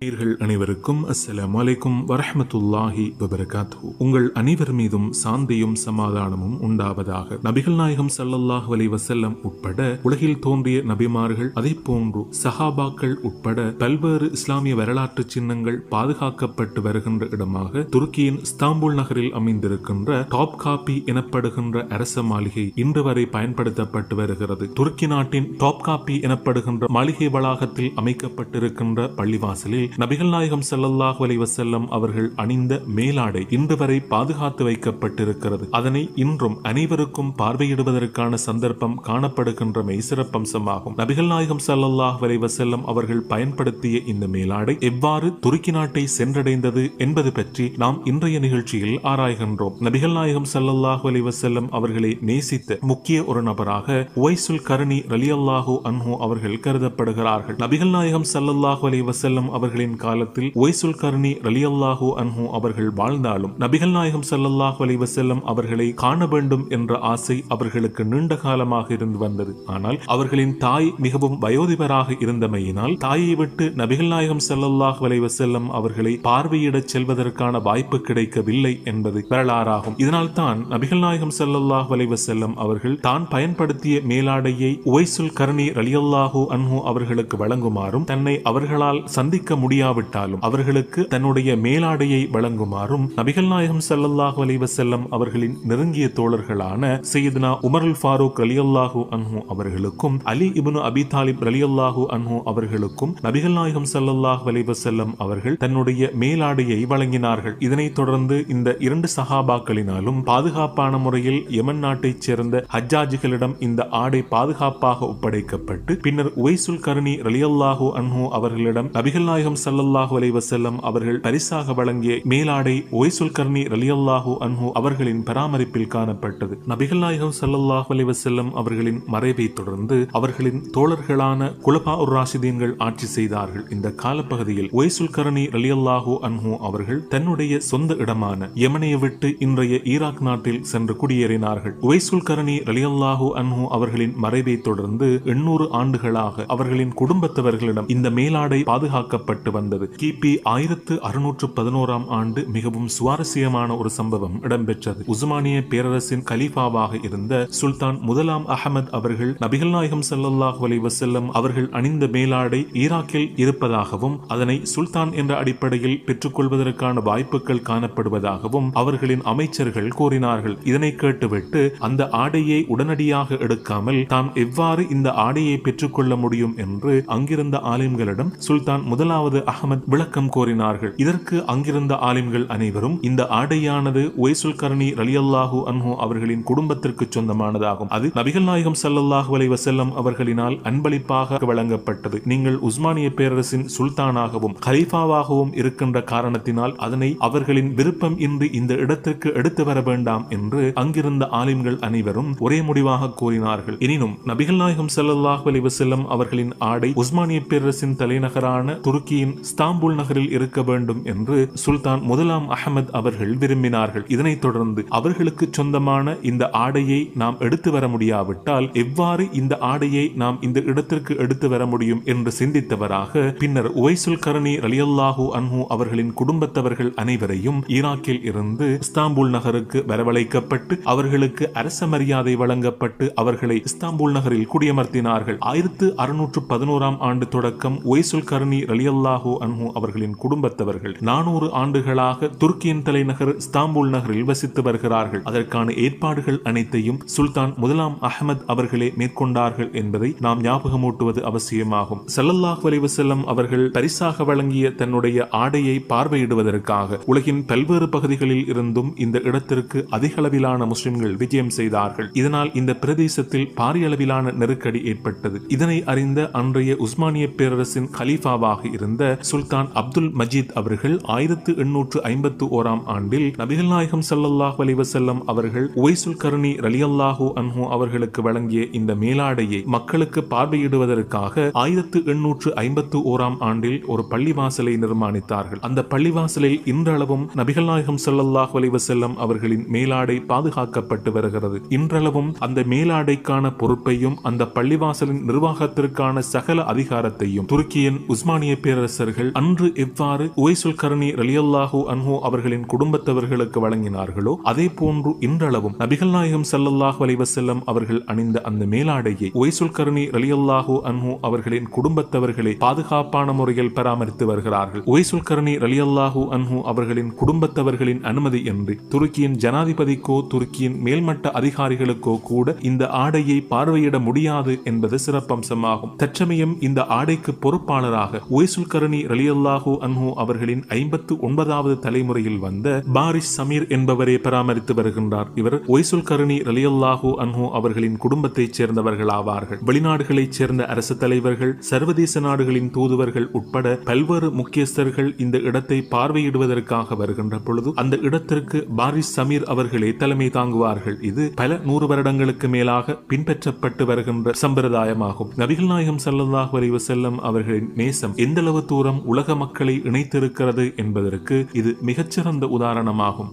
நீர்கள் அனைவருக்கும் அஸ்ஸலாம் வலைக்கும் வரஹமத்துல்லாஹி வபரகாத்து உங்கள் அனைவர் மீதும் சாந்தியும் சமாதானமும் உண்டாவதாக நபிகள் நாயகம் ஸல்லல்லாஹு அலி வசல்லம் உட்பட உலகில் தோன்றிய நபிமார்கள் அதே போன்று சஹாபாக்கள் உட்பட பல்வேறு இஸ்லாமிய வரலாற்று சின்னங்கள் பாதுகாக்கப்பட்டு வருகின்ற இடமாக துருக்கியின் இஸ்தாம்புல் நகரில் அமைந்திருக்கின்ற டாப் காப்பி எனப்படுகின்ற அரச மாளிகை இன்று வரை பயன்படுத்தப்பட்டு வருகிறது. துருக்கி நாட்டின் டாப் காப்பி எனப்படுகின்ற மாளிகை வளாகத்தில் அமைக்கப்பட்டிருக்கின்ற பள்ளிவாசலில் நபிகள் நாயகம் செல்லல்லாஹ் அலைஹி வஸல்லம் அவர்கள் அணிந்த மேலாடை இன்று வரை பாதுகாத்து வைக்கப்பட்டிருக்கிறது. அதனை இன்றும் அனைவருக்கும் பார்வையிடுவதற்கான சந்தர்ப்பம் காணப்படுகின்ற மெய்சிறப்பம்சமாகும் நபிகள் நாயகம் ஸல்லல்லாஹு அலைஹி அவர்கள் பயன்படுத்திய இந்த மேலாடை எவ்வாறு துருக்கி நாட்டை சென்றடைந்தது என்பது பற்றி நாம் இன்றைய நிகழ்ச்சியில் ஆராய்கின்றோம். நபிகள் நாயகம் ஸல்லல்லாஹு அலைஹி அவர்களை நேசித்த முக்கிய ஒரு நபராக உவைசுல் கரணி ரலியல்லாஹு அன்ஹு அவர்கள் கருதப்படுகிறார்கள். நபிகள் நாயகம் ஸல்லல்லாஹு அலைஹி அவர்கள் அவர்களின் காலத்தில் ஒய்சுல் கர்ணி ரலியல்லாஹு அன்ஹு அவர்கள் வாழ்ந்தாலும் நபிகள் நாயகம் ஸல்லல்லாஹு அலைஹி வஸல்லம் அவர்களை காண வேண்டும் என்ற ஆசை அவர்களுக்கு நீண்ட காலமாக இருந்து வந்தது. ஆனால் அவர்களின் தாய் மிகவும் வயோதிபராக இருந்தமையினால் தாயை விட்டு நபிகள் நாயகம் ஸல்லல்லாஹு அலைஹி அவர்களை பார்வையிடச் செல்வதற்கான வாய்ப்பு கிடைக்கவில்லை என்பது வரலாறாகும். இதனால் தான் நபிகள் நாயகம் செல்லல்லாஹ் வலைவ செல்லம் அவர்கள் தான் பயன்படுத்திய மேலாடையை உவைசுல் கர்ணி ரலியல்லாஹு அன்ஹு அவர்களுக்கு வழங்குமாறும் தன்னை அவர்களால் சந்திக்க முடியாவிட்டாலும் அவர்களுக்கு தன்னுடைய மேலாடையை வழங்குமாறும் நபிகள் நாயகம் ஸல்லல்லாஹு அலைவசல்லம் அவர்களின் நெருங்கிய தோழர்களான சையதுனா உமர் ஃபாரூக் ரலியல்லாஹு அன்ஹு அவர்களுக்கும் அலி இபுனு அபி தாலிப் ரலியல்லாஹு அன்ஹு அவர்களுக்கும் நபிகள் நாயகம் ஸல்லல்லாஹு அலைவசல்லம் அவர்கள் தன்னுடைய மேலாடையை வழங்கினார்கள். இதனைத் தொடர்ந்து இந்த இரண்டு சஹாபாக்களினாலும் பாதுகாப்பான முறையில் யமன் நாட்டைச் சேர்ந்த ஹஜ்ஜாஜிகளிடம் இந்த ஆடை பாதுகாப்பாக ஒப்படைக்கப்பட்டு பின்னர் உவைசுல் கருணி ரலியல்லாஹு அன்ஹு அவர்களிடம் நபிகள் நாயகம் ஸல்லல்லாஹு அலைஹி வஸல்லம் அவர்கள் பரிசாக வழங்கிய மேலாடை ஒய்சுல் கர்ணி ரலியல்லாஹு அன்ஹு அவர்களின் பராமரிப்பில் காணப்பட்டது. நபிகள் நாயகம் சல்லல்லாஹு அலைஹி அவர்களின் மறைவை தொடர்ந்து அவர்களின் தோழர்களான குலபா உர் ராஷிதீன்கள் ஆட்சி செய்தார்கள். இந்த காலப்பகுதியில் ஒய்சுல் கர்ணி ரலியல்லாஹு அன்ஹு அவர்கள் தன்னுடைய சொந்த இடமான யமனையை விட்டு இன்றைய ஈராக் நாட்டில் சென்று குடியேறினார்கள். உவைசுல் கரணி ரலியல்லாஹு அன்ஹு அவர்களின் மறைவை தொடர்ந்து எண்ணூறு ஆண்டுகளாக அவர்களின் குடும்பத்தவர்களிடம் இந்த மேலாடை பாதுகாக்கப்பட்டு வந்தது. கிபி ஆயிரத்து அறுநூற்று பதினோராம் ஆண்டு மிகவும் சுவாரஸ்யமான ஒரு சம்பவம் இடம்பெற்றது. உஸ்மானிய பேரரசின் கலீஃபாவாக இருந்த சுல்தான் முதலாம் அகமது அவர்கள் நபிகள் நாயகம் ஸல்லல்லாஹு அலி வசல்லம் அவர்கள் அணிந்த மேலாடை ஈராக்கில் இருப்பதாகவும் அதனை சுல்தான் என்ற அடிப்படையில் பெற்றுக்கொள்வதற்கான வாய்ப்புகள் காணப்படுவதாகவும் அவர்களின் அமைச்சர்கள் கூறினார்கள். இதனை கேட்டுவிட்டு அந்த ஆடையை உடனடியாக எடுக்காமல் தாம் எவ்வாறு இந்த ஆடையை பெற்றுக்கொள்ள முடியும் என்று அங்கிருந்த ஆலிம்களிடம் சுல்தான் முதலாவது அகமது விளக்கம் கோரினார்கள். இதற்கு அங்கிருந்த ஆலிம்கள் அனைவரும் இந்த ஆடையானது ஒய்சுல் கரணி ரலியல்லாஹு அன்ஹோ அவர்களின் குடும்பத்திற்கு சொந்தமானதாகும். அது நபிகள் நாயகம் ஸல்லல்லாஹு அலை வசல்லம் அவர்களினால் அன்பளிப்பாக வழங்கப்பட்டது. நீங்கள் உஸ்மானிய பேரரசின் சுல்தானாகவும் ஹலீஃபாவாகவும் இருக்கின்ற காரணத்தினால் அதனை அவர்களின் விருப்பம் இன்றி இந்த இடத்திற்கு எடுத்து வர வேண்டாம் என்று அங்கிருந்த ஆலிம்கள் அனைவரும் ஒரே முடிவாக கூறினார்கள். எனினும் நபிகள் நாயகம் ஸல்லல்லாஹு அலைஹி வஸல்லம் அவர்களின் ஆடை உஸ்மானிய பேரரசின் தலைநகரான துருக்கியின் ஸ்தாம்புல் நகரில் இருக்க வேண்டும் என்று சுல்தான் முதலாம் அகமது அவர்கள் விரும்பினார்கள். இதனைத் தொடர்ந்து அவர்களுக்கு சொந்தமான இந்த ஆடையை நாம் எடுத்து வர முடியாவிட்டால் எவ்வாறு இந்த ஆடையை நாம் இந்த இடத்திற்கு எடுத்து வர முடியும் என்று சிந்தித்தவராக பின்னர் உவைசுல் கரணி ரலியல்லாஹு அன்ஹு அவர்களின் குடும்பத்தவர்கள் அனைவரையும் ஈராக்கில் இருந்து இஸ்தாம்பூல் நகருக்கு வரவழைக்கப்பட்டு அவர்களுக்கு அரச மரியாதை வழங்கப்பட்டு அவர்களை இஸ்தாம்பூல் நகரில் குடியமர்த்தினார்கள். ஆயிரத்து அறுநூற்று பதினோராம் ஆண்டு தொடக்கம் ஒய்சுல் ரலியல்லா ரலியல்லாஹு அன்ஹு அவர்களின் குடும்பத்தவர்கள். நானூறு ஆண்டுகளாக துருக்கியின் தலைநகர் இஸ்தாம்புல் நகரில் வசித்து வருகிறார்கள். அதற்கான ஏற்பாடுகள் அனைத்தையும் சுல்தான் முதலாம் அகமது அவர்களே மேற்கொண்டார்கள் என்பதை நாம் ஞாபகமூட்டுவது அவசியமாகும். சல்லல்லாஹ் அலைஹி அவர்கள் பரிசாக வழங்கிய தன்னுடைய ஆடையை பார்வையிடுவதற்காக உலகின் பல்வேறு பகுதிகளில் இருந்தும் இந்த இடத்திற்கு அதிக அளவிலான முஸ்லிம்கள் விஜயம் செய்தார்கள். இதனால் இந்த பிரதேசத்தில் பாரிய அளவிலான நெருக்கடி ஏற்பட்டது. இதனை அறிந்த அன்றைய உஸ்மானிய பேரரசின் கலீஃபாவாக இருந்த சுல்தான் அப்துல் மஜீத் அவர்கள் ஆயிரத்து எண்ணூற்று ஐம்பத்து ஓராம் ஆண்டில் நபிகள் நாயகம் ஸல்லல்லாஹு அலிவசல்லம் அவர்கள் உவைசுல் கருணி ரலியல்லாஹு அன்ஹு அவர்களுக்கு வழங்கிய இந்த மேலாடையை மக்களுக்கு பார்வையிடுவதற்காக ஆயிரத்து எண்ணூற்று ஐம்பத்து ஓராம் ஆண்டில் ஒரு பள்ளிவாசலை நிர்மாணித்தார்கள். அந்த பள்ளிவாசலில் இன்றளவும் நபிகள் நாயகம் ஸல்லல்லாஹு அலிவசல்லம் அவர்களின் மேலாடை பாதுகாக்கப்பட்டு வருகிறது. இன்றளவும் அந்த மேலாடைக்கான பொறுப்பையும் அந்த பள்ளிவாசலின் நிர்வாகத்திற்கான சகல அதிகாரத்தையும் துருக்கியின் உஸ்மானிய பேரரசு பேரரசர்கள் அன்று எவ்வாறு உவைசுல் கரணி ரலியல்லாஹு அன்ஹு அவர்களின் குடும்பத்தவர்களுக்கு வழங்கினார்களோ அதே போன்று இன்றளவும் நபிகள் நாயகம் சல்லல்லாஹு அலைவசல்லம் அவர்கள் அணிந்த அந்த மேலாடையை உவைசுல் கரணி ரலியல்லாஹு அன்ஹு அவர்களின் குடும்பத்தவர்களை பாதுகாப்பான முறையில் பராமரித்து வருகிறார்கள். உவைசுல் கரணி ரலியல்லாஹு அன்ஹு அவர்களின் குடும்பத்தவர்களின் அனுமதி என்று துருக்கியின் ஜனாதிபதிக்கோ துருக்கியின் மேல்மட்ட அதிகாரிகளுக்கோ கூட இந்த ஆடையை பார்வையிட முடியாது என்பது சிறப்பம்சமாகும். தற்சமயம் இந்த ஆடைக்கு பொறுப்பாளராக உவைசுல் கரணி ரலியல்லாஹு அன்ஹு அவர்களின் ஐம்பத்து ஒன்பதாவது தலைமுறையில் வந்த பாரிஸ் சமீர் என்பவரே பராமரித்து வருகின்றார். இவர் ஒய்சுல் கருணி ரலியல்லாஹு அன்ஹு அவர்களின் குடும்பத்தைச் சேர்ந்தவர்கள் ஆவார்கள். வெளிநாடுகளைச் சேர்ந்த அரசு தலைவர்கள் சர்வதேச நாடுகளின் தூதுவர்கள் உட்பட பல்வேறு முக்கியஸ்தர்கள் இந்த இடத்தை பார்வையிடுவதற்காக வருகின்ற பொழுது அந்த இடத்திற்கு பாரிஸ் சமீர் அவர்களே தலைமை தாங்குவார்கள். இது பல நூறு வருடங்களுக்கு மேலாக பின்பற்றப்பட்டு வருகின்ற சம்பிரதாயமாகும். நபிகள் நாயகம் ஸல்லல்லாஹு வரைவு செல்லும் அவர்களின் நேசம் எந்தளவு தூரம் உலக மக்களை இணைத்திருக்கிறது என்பதற்கு இது மிகச்சிறந்த உதாரணமாகும்.